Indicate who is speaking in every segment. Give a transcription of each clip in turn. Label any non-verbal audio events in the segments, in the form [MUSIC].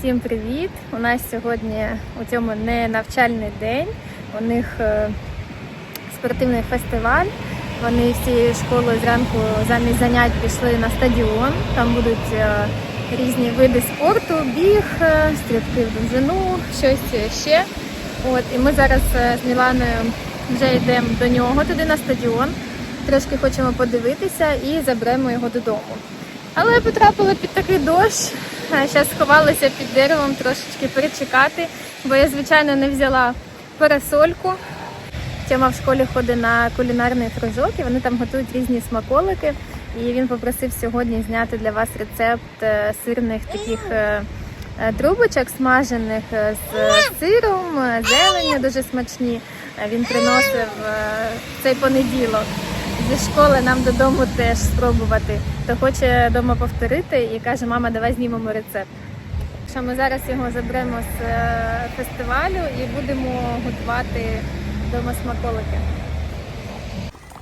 Speaker 1: Всім привіт! У нас сьогодні у цьому не навчальний день. У них е, спортивний фестиваль. Вони всією школою зранку замість занять пішли на стадіон. Там будуть е, різні види спорту, біг, е, стрибки в довжину, щось ще. От, і ми зараз з Міланою вже йдемо до нього туди на стадіон. Трошки хочемо подивитися і заберемо його додому. Але потрапили під такий дощ. Зараз сховалися під деревом трошечки перечекати, бо я, звичайно, не взяла парасольку. Тьома в школі ходить на кулінарний кружок, і вони там готують різні смаколики. І він попросив сьогодні зняти для вас рецепт е, сирних таких е, е, трубочок смажених з сиром, зеленню дуже смачні. Він приносив цей понеділок зі школи нам додому теж спробувати. То хоче вдома повторити і каже, мама, давай знімемо рецепт. Що ми зараз його заберемо з е, фестивалю і будемо готувати вдома смаколики.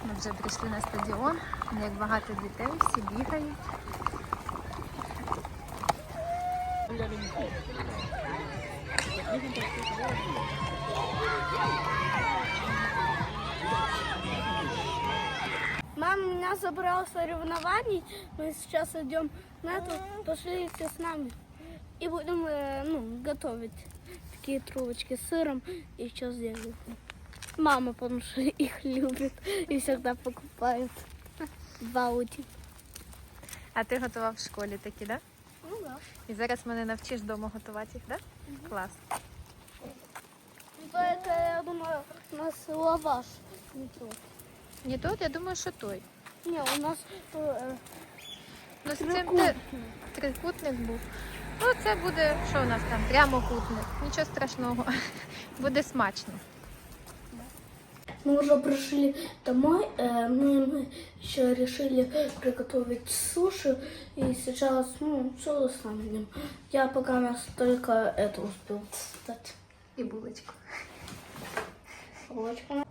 Speaker 1: Ми вже прийшли на стадіон, як багато дітей, всі бігають.
Speaker 2: Мама меня забрала с соревнований. Мы сейчас идем на это. Пошлите с нами. И будем э, ну, готовить такие трубочки с сыром и сейчас сделаю. Мама, потому что [LAUGHS] их любит и всегда покупает в ауте.
Speaker 1: А ти готував в школі такі, так? Да?
Speaker 2: Ну да.
Speaker 1: І зараз мене навчиш вдома готувати їх, так? Да? Клас.
Speaker 2: Ну, то это, я думаю, у нас лаваш. Не то.
Speaker 1: Не тут, я думаю, що той.
Speaker 2: Не, у нас э,
Speaker 1: Ну, з цим
Speaker 2: Трикутник.
Speaker 1: те- трикутник був. Ну, це буде, що у нас там? Прямокутник. Нічого страшного. [LAUGHS] Буде смачно.
Speaker 2: Мы уже пришли домой, э, ну и мы еще решили приготовить суши, и сейчас, ну, все достанем. Я пока нас только это успел достать.
Speaker 1: І булочку.
Speaker 2: Булочку.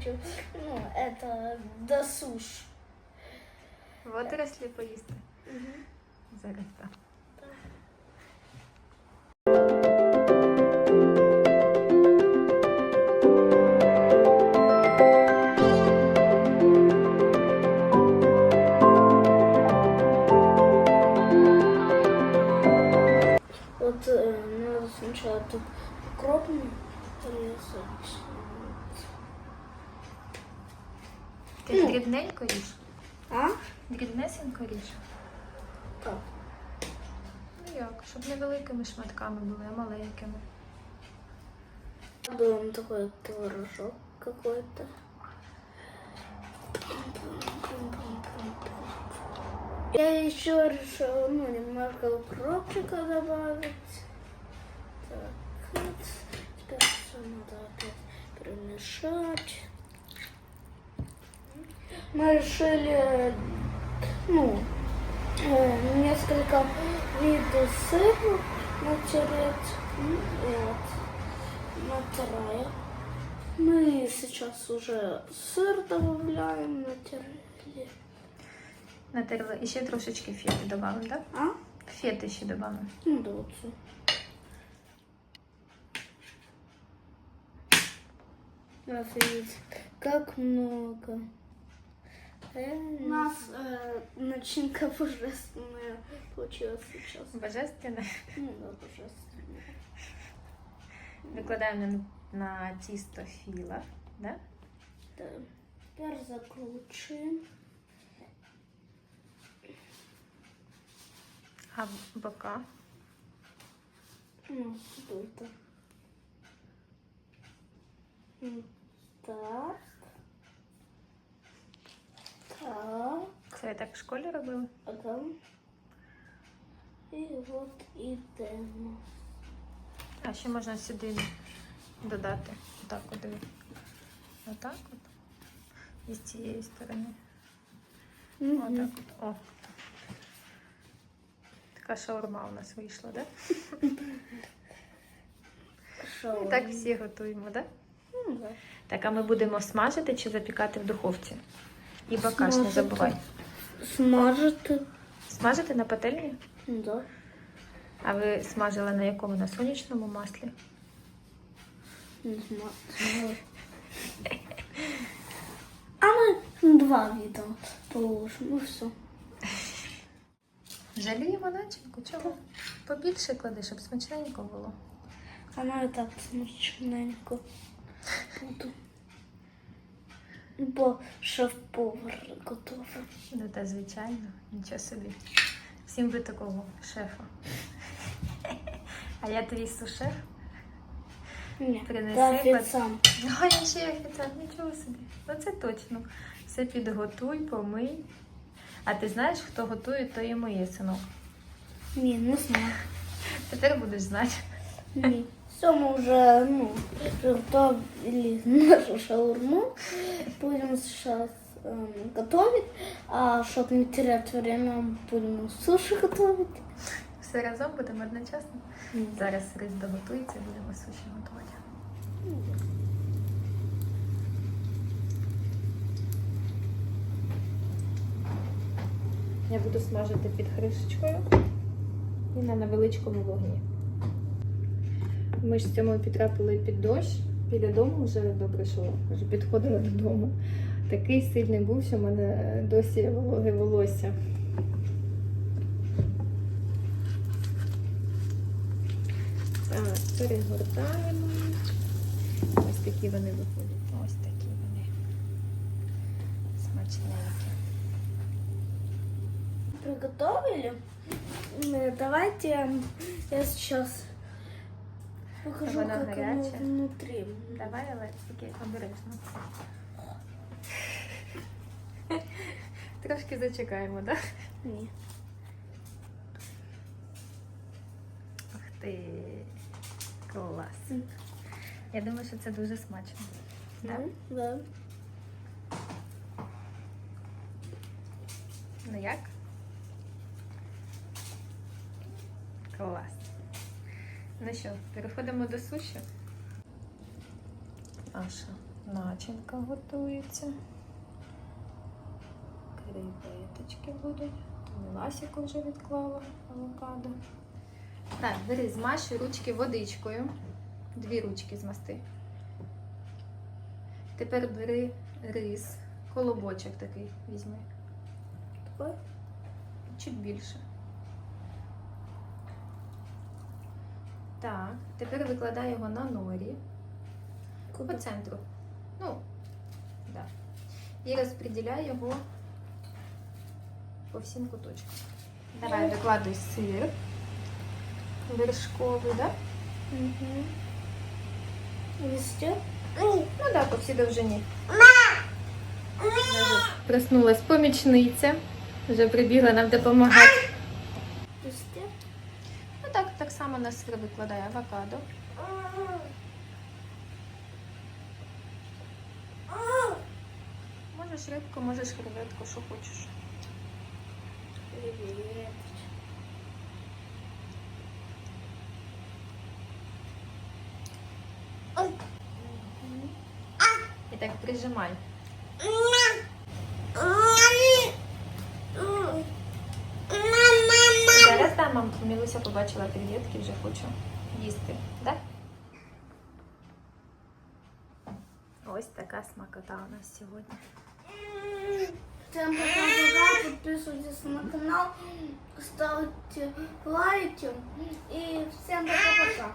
Speaker 2: Хочу, ну, это, до суш.
Speaker 1: Водорослі поїсти. Зараз так.
Speaker 2: Вот э, надо сначала тут крупно порезать.
Speaker 1: Ти дрібненько ріж?
Speaker 2: А?
Speaker 1: Дрібнесенько ріж?
Speaker 2: Как?
Speaker 1: Ну як, щоб не великими шматками були, а маленькими.
Speaker 2: Был такой творожок какой-то. Я еще решила, ну, немножко укропчика добавить. Мы решили, ну, э, несколько видов сыра натереть. Ну, Вот натираю. Мы сейчас уже сыр добавляем, натерли.
Speaker 1: Натерла. І ще трошечки фети додали, так?
Speaker 2: А?
Speaker 1: Фети ще додали.
Speaker 2: Ну да, вот видите, как много. У нас э, начинка божественная получилась сейчас.
Speaker 1: Божественне.
Speaker 2: Ну да, божественная.
Speaker 1: Викладаємо на, на тісто філа, да?
Speaker 2: Да. Теперь закручиваем.
Speaker 1: а бока.
Speaker 2: Ну, тут. М, Так. Так.
Speaker 1: Це я так в школі робила.
Speaker 2: Ага. І от ідемо.
Speaker 1: А ще можна сюди додати. Отак от. Отак от. І з цієї сторони. Отак от. О. Така шаурма у нас вийшла, так? Да?
Speaker 2: Шоу.
Speaker 1: Так всі готуємо, так? Да. Так, а ми будемо смажити чи запікати в духовці? І бакаш не
Speaker 2: Смажити.
Speaker 1: забувай.
Speaker 2: Смажити.
Speaker 1: Смажити на пательні?
Speaker 2: Да.
Speaker 1: А ви смажили на якому? На сонячному маслі?
Speaker 2: Не знаю. А ми два віда положимо, і все.
Speaker 1: Жаліємо начинку, чого? Побільше клади, щоб смачненько було.
Speaker 2: Вона і так смачненько буде. Бо шеф-повар готовий.
Speaker 1: Ну та звичайно, нічого собі. Всім би такого шефа. А я твій сушеф?
Speaker 2: Ні,
Speaker 1: Принеси
Speaker 2: та сам.
Speaker 1: Ну, а я ще офіціант, нічого собі. Ну це точно. Все підготуй, помий. А ти знаєш, хто готує, то і моє синок.
Speaker 2: Ні, не знаю.
Speaker 1: Тепер будеш знати.
Speaker 2: Ні Все, мы уже, ну, готовили нашу шаурму. Будем сейчас эм, готовить. А чтобы не терять время, будем суши готовить.
Speaker 1: Все разом будемо одночасно. Зараз рис доготується, будемо суші готувати. Я буду смажити під кришечкою і на невеличкому вогні. Ми ж з цьому підтрапили під дощ. Біля дому вже добре, що вже підходила додому. Такий сильний був, що в мене досі вологе волосся. Так, перегортаємо. Ось такі вони виходять. Ось такі вони. Смачненькі.
Speaker 2: Приготовили? Давайте я сейчас покажу,
Speaker 1: Вона
Speaker 2: как оно
Speaker 1: горячая.
Speaker 2: внутри.
Speaker 1: Давай, але тільки обережно. Трошки зачекаємо, так?
Speaker 2: Ні.
Speaker 1: Ух ти. Клас. Я думаю, що це дуже смачно. Да?
Speaker 2: Да.
Speaker 1: Ну як? Клас. Ну що, переходимо до суші. Наша начинка готується. Креветочки будуть. Ласіку вже відклала авокадо. Так, бери, змащуй ручки водичкою. Дві ручки змасти. Тепер бери рис, колобочок такий візьми.
Speaker 2: Такой?
Speaker 1: Чуть більше. Так, тепер викладай його на норі по центру. Ну, да. І розподіляй його по всім куточкам. Давай викладуй сир вершковий, да?
Speaker 2: Угу. Везде?
Speaker 1: Ну да, по всій довжині. Проснулась помічниця. Вже прибігла нам допомагати. Ну так, так само на сир викладає авокадо. Можеш рибку, можеш креветку, що хочеш. І так прижимай. Зараз да, мам, Мілуся побачила креветки, вже хочу їсти. Да? Ось така смакота у нас сьогодні.
Speaker 2: Всем пока-пока, подписывайтесь на канал, ставьте лайки и всем пока.